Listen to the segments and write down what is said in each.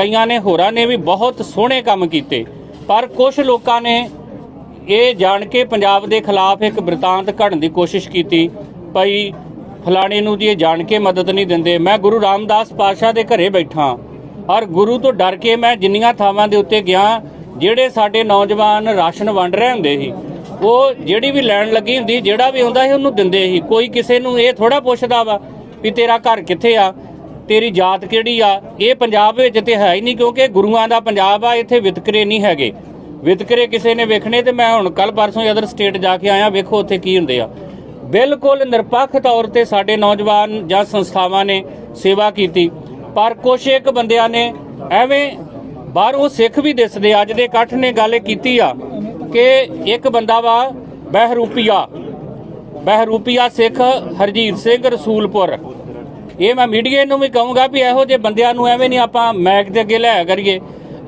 ਕਈਆਂ ਨੇ ਹੋਰਾਂ ਨੇ ਵੀ ਬਹੁਤ ਸੋਹਣੇ ਕੰਮ ਕੀਤੇ। ਪਰ ਕੁਝ ਲੋਕਾਂ ਨੇ ਇਹ ਜਾਣ ਕੇ ਪੰਜਾਬ ਦੇ ਖਿਲਾਫ ਇੱਕ ਬ੍ਰਿਤਾਂਤ ਘੜਨ ਦੀ ਕੋਸ਼ਿਸ਼ ਕੀਤੀ। ਭਈ ਫਲਾਣੇ ਨੂੰ ਜੀ ਇਹ ਜਾਣ ਕੇ ਮਦਦ ਨਹੀਂ ਦਿੰਦੇ। ਮੈਂ ਗੁਰੂ ਰਾਮਦਾਸ ਪਾਤਸ਼ਾਹ ਦੇ ਘਰੇ ਬੈਠਾ ਔਰ ਗੁਰੂ ਤੋਂ ਡਰ ਕੇ ਮੈਂ ਜਿੰਨੀਆਂ ਥਾਵਾਂ ਦੇ ਉੱਤੇ ਗਿਆ, ਜਿਹੜੇ ਸਾਡੇ ਨੌਜਵਾਨ ਰਾਸ਼ਨ ਵੰਡ ਰਹੇ ਹੁੰਦੇ ਸੀ, ਉਹ ਜਿਹੜੀ ਵੀ ਲੈਣ ਲੱਗੀ ਹੁੰਦੀ, ਜਿਹੜਾ ਵੀ ਹੁੰਦਾ ਸੀ ਉਹਨੂੰ ਦਿੰਦੇ ਸੀ। ਕੋਈ ਕਿਸੇ ਨੂੰ ਇਹ ਥੋੜਾ ਪੁੱਛਦਾ ਵਾ ਵੀ ਤੇਰਾ ਘਰ ਕਿੱਥੇ ਆ? ਤੇਰੀ ਜਾਤ ਕਿਹੜੀ ਆ? ਇਹ ਪੰਜਾਬ ਵਿੱਚ ਤੇ ਹੈ ਹੀ ਨਹੀਂ ਕਿਉਂਕਿ ਗੁਰੂਆਂ ਦਾ ਪੰਜਾਬ ਆ, ਇੱਥੇ ਵਿਤਕਰੇ ਨਹੀਂ ਹੈਗੇ। ਵਿਤਕਰੇ ਕਿਸੇ ਨੇ ਵੇਖਣੇ ਤੇ ਮੈਂ ਹੁਣ ਕੱਲ ਪਰਸੋਂ ਅਦਰ ਸਟੇਟ ਜਾ ਕੇ ਆਇਆ, ਵੇਖੋ ਉੱਥੇ ਕੀ ਹੁੰਦੇ ਆ। ਬਿਲਕੁਲ ਨਿਰਪੱਖ ਤੌਰ ਤੇ ਸਾਡੇ ਨੌਜਵਾਨ ਜਾਂ ਸੰਸਥਾਵਾਂ ਨੇ ਸੇਵਾ ਕੀਤੀ, ਪਰ ਕੁਛ ਇੱਕ ਬੰਦਿਆਂ ਨੇ ਐਵੇਂ ਬਾਹਰੋਂ ਸਿੱਖ ਵੀ ਦਿਸਦੇ ਅੱਜ ਦੇ ਇਕੱਠ ਨੇ ਗੱਲ ਕੀਤੀ ਆ ਕਿ ਇੱਕ ਬੰਦਾ ਵਾ ਬਹਿਰੂਪੀਆ। ਬਹਿਰੂਪੀਆ ਸਿੱਖ ਹਰਜੀਤ ਸਿੰਘ ਰਸੂਲਪੁਰ। ਇਹ ਮੈਂ ਮੀਡੀਆ ਨੂੰ ਵੀ ਕਹੂੰਗਾ ਵੀ ਇਹੋ ਜਿਹੇ ਬੰਦਿਆਂ ਨੂੰ ਐਵੇਂ ਨਹੀਂ ਆਪਾਂ ਮੈਕ ਦੇ ਅੱਗੇ ਲਿਆ ਕਰੀਏ।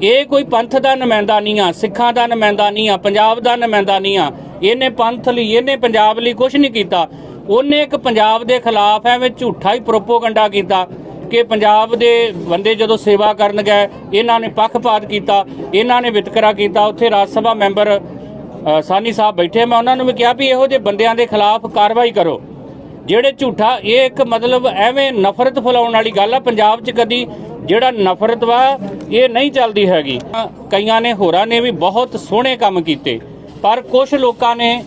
ਇਹ ਕੋਈ ਪੰਥ ਦਾ ਨੁਮਾਇੰਦਾ ਨਹੀਂ ਆ, ਸਿੱਖਾਂ ਦਾ ਨੁਮਾਇੰਦਾ ਨਹੀਂ ਆ, ਪੰਜਾਬ ਦਾ ਨੁਮਾਇੰਦਾ ਨਹੀਂ ਆ। ਇਹਨੇ ਪੰਥ ਲਈ, ਇਹਨੇ ਪੰਜਾਬ ਲਈ ਕੁਝ ਨਹੀਂ ਕੀਤਾ। ਉਹਨੇ ਇੱਕ ਪੰਜਾਬ ਦੇ ਖਿਲਾਫ ਐਵੇਂ ਝੂਠਾ ਹੀ ਪ੍ਰੋਪੋਗੰਡਾ ਕੀਤਾ ਕਿ ਪੰਜਾਬ ਦੇ ਬੰਦੇ ਜਦੋਂ ਸੇਵਾ ਕਰਨ ਗਏ, ਇਹਨਾਂ ਨੇ ਪੱਖਪਾਤ ਕੀਤਾ, ਇਹਨਾਂ ਨੇ ਵਿਤਕਰਾ ਕੀਤਾ। ਉੱਥੇ ਰਾਜ ਸਭਾ ਮੈਂਬਰ ਸਾਨੀ ਸਾਹਿਬ ਬੈਠੇ। ਮੈਂ ਉਹਨਾਂ ਨੂੰ ਵੀ ਕਿਹਾ ਵੀ ਇਹੋ ਜਿਹੇ ਬੰਦਿਆਂ ਦੇ ਖਿਲਾਫ ਕਾਰਵਾਈ ਕਰੋ। ਜਿਹੜੇ ਝੂਠਾ, ਇਹ ਇੱਕ ਮਤਲਬ ਐਵੇਂ ਨਫ਼ਰਤ ਫੈਲਾਉਣ ਵਾਲੀ ਗੱਲ ਆ ਪੰਜਾਬ 'ਚ ਕਦੀ, ਜਿਹੜਾ ਨਫ਼ਰਤ ਵਾ, ਇਹ ਨਹੀਂ ਚੱਲਦੀ ਹੈਗੀ। ਕਈਆਂ ਨੇ, ਹੋਰਾਂ ਨੇ ਵੀ ਬਹੁਤ ਸੋਹਣੇ ਕੰਮ ਕੀਤੇ, ਪਰ ਕੁਝ ਲੋਕਾਂ ਨੇ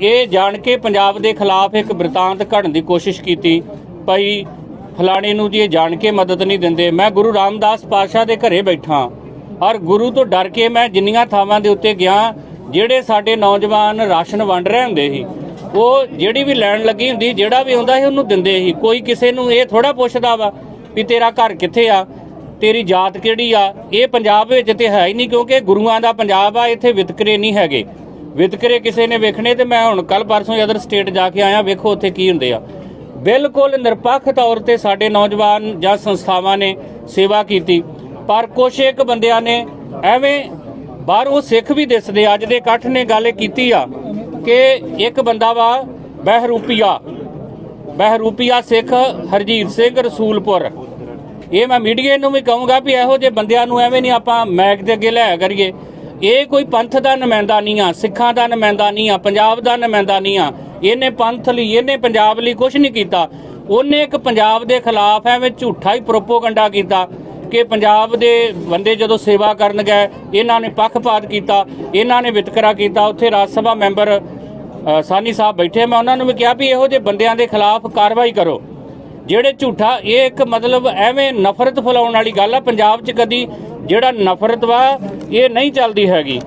ਇਹ ਜਾਣ ਕੇ ਪੰਜਾਬ ਦੇ ਖਿਲਾਫ ਇੱਕ ਬ੍ਰਿਤਾਂਤ ਘੜਨ ਦੀ ਕੋਸ਼ਿਸ਼ ਕੀਤੀ, ਭਈ ਫਲਾਣੇ ਨੂੰ ਜੀ ਇਹ ਜਾਣ ਕੇ ਮਦਦ ਨਹੀਂ ਦਿੰਦੇ। ਮੈਂ ਗੁਰੂ ਰਾਮਦਾਸ ਪਾਤਸ਼ਾਹ ਦੇ ਘਰੇ ਬੈਠਾ ਔਰ ਗੁਰੂ ਤੋਂ ਡਰ ਕੇ ਮੈਂ ਜਿੰਨੀਆਂ ਥਾਵਾਂ ਦੇ ਉੱਤੇ ਗਿਆ, ਜਿਹੜੇ ਸਾਡੇ ਨੌਜਵਾਨ ਰਾਸ਼ਨ ਵੰਡ ਰਹੇ ਹੁੰਦੇ ਸੀ ਉਹ ਜਿਹੜੀ ਵੀ ਲੈਣ ਲੱਗੀ ਹੁੰਦੀ, ਜਿਹੜਾ ਵੀ ਹੁੰਦਾ ਸੀ ਉਹਨੂੰ ਦਿੰਦੇ ਸੀ। ਕੋਈ ਕਿਸੇ ਨੂੰ ਇਹ ਥੋੜਾ ਪੁੱਛਦਾ ਵਾ ਵੀ ਤੇਰਾ ਘਰ ਕਿੱਥੇ ਆ? ਤੇਰੀ ਜਾਤ ਕਿਹੜੀ ਆ? ਇਹ ਪੰਜਾਬ ਵਿੱਚ ਤੇ ਹੈ ਹੀ ਨਹੀਂ ਕਿਉਂਕਿ ਗੁਰੂਆਂ ਦਾ ਪੰਜਾਬ ਆ, ਇੱਥੇ ਵਿਤਕਰੇ ਨਹੀਂ ਹੈਗੇ। ਵਿਤਕਰੇ ਕਿਸੇ ਨੇ ਵੇਖਣੇ ਤੇ ਮੈਂ ਹੁਣ ਕੱਲ ਪਰਸੋਂ ਅਦਰ ਸਟੇਟ ਜਾ ਕੇ ਆਇਆ, ਵੇਖੋ ਉੱਥੇ ਕੀ ਹੁੰਦੇ ਆ। ਬਿਲਕੁਲ ਨਿਰਪੱਖ ਤੌਰ ਤੇ ਸਾਡੇ ਨੌਜਵਾਨ ਜਾਂ ਸੰਸਥਾਵਾਂ ਨੇ ਸੇਵਾ ਕੀਤੀ। ਪਰ ਕੁਛ ਇੱਕ ਬੰਦਿਆਂ ਨੇ ਐਵੇਂ ਬਾਹਰੋਂ ਸਿੱਖ ਵੀ ਦਿਸਦੇ, ਅੱਜ ਦੇ ਇਕੱਠ ਨੇ ਗੱਲ ਇਹ ਕੀਤੀ ਆ। ਕਿ ਇੱਕ ਬੰਦਾ ਵਾ ਬਹਿਰੂਪੀਆ ਬਹਿਰੂਪੀਆ ਸਿੱਖ ਹਰਜੀਤ ਸਿੰਘ ਰਸੂਲਪੁਰ। ਇਹ ਮੈਂ ਮੀਡੀਆ ਨੂੰ ਵੀ ਕਹੂੰਗਾ ਵੀ ਇਹੋ ਜਿਹੇ ਬੰਦਿਆਂ ਨੂੰ ਐਵੇਂ ਨਹੀਂ ਆਪਾਂ ਮੈਕ ਦੇ ਅੱਗੇ ਲੈ ਕਰੀਏ। ਇਹ ਕੋਈ ਪੰਥ ਦਾ ਨੁਮਾਇੰਦਾ ਨਹੀਂ ਆ, ਸਿੱਖਾਂ ਦਾ ਨੁਮਾਇੰਦਾ ਨਹੀਂ ਆ, ਪੰਜਾਬ ਦਾ ਨੁਮਾਇੰਦਾ ਨਹੀਂ ਆ। ਇਹਨੇ ਪੰਥ ਲਈ, ਇਹਨੇ ਪੰਜਾਬ ਲਈ ਕੁਝ ਨਹੀਂ ਕੀਤਾ। ਉਹਨੇ ਇੱਕ ਪੰਜਾਬ ਦੇ ਖਿਲਾਫ ਐਵੇਂ ਝੂਠਾ ਹੀ ਪ੍ਰੋਪੋਗੰਡਾ ਕੀਤਾ। ਕਿ ਪੰਜਾਬ ਦੇ ਬੰਦੇ ਜਦੋਂ ਸੇਵਾ ਕਰਨ ਗਏ, ਇਹਨਾਂ ਨੇ ਪੱਖਪਾਤ ਕੀਤਾ, ਇਹਨਾਂ ਨੇ ਵਿਤਕਰਾ ਕੀਤਾ, ਉੱਥੇ ਰਾਜ ਸਭਾ ਮੈਂਬਰ ਸਾਨੀ ਸਾਹਿਬ ਬੈਠੇ, ਮੈਂ ਉਹਨਾਂ ਨੂੰ ਵੀ ਕਿਹਾ ਵੀ ਇਹੋ ਜਿਹੇ ਬੰਦਿਆਂ ਦੇ ਖਿਲਾਫ ਕਾਰਵਾਈ ਕਰੋ। ਜਿਹੜੇ ਝੂਠਾ, ਇਹ ਇੱਕ ਮਤਲਬ ਐਵੇਂ ਨਫ਼ਰਤ ਫੈਲਾਉਣ ਵਾਲੀ ਗੱਲ ਆ, ਪੰਜਾਬ 'ਚ ਕਦੀ ਜਿਹੜਾ ਨਫ਼ਰਤ ਵਾ, ਇਹ ਨਹੀਂ ਚੱਲਦੀ ਹੈਗੀ।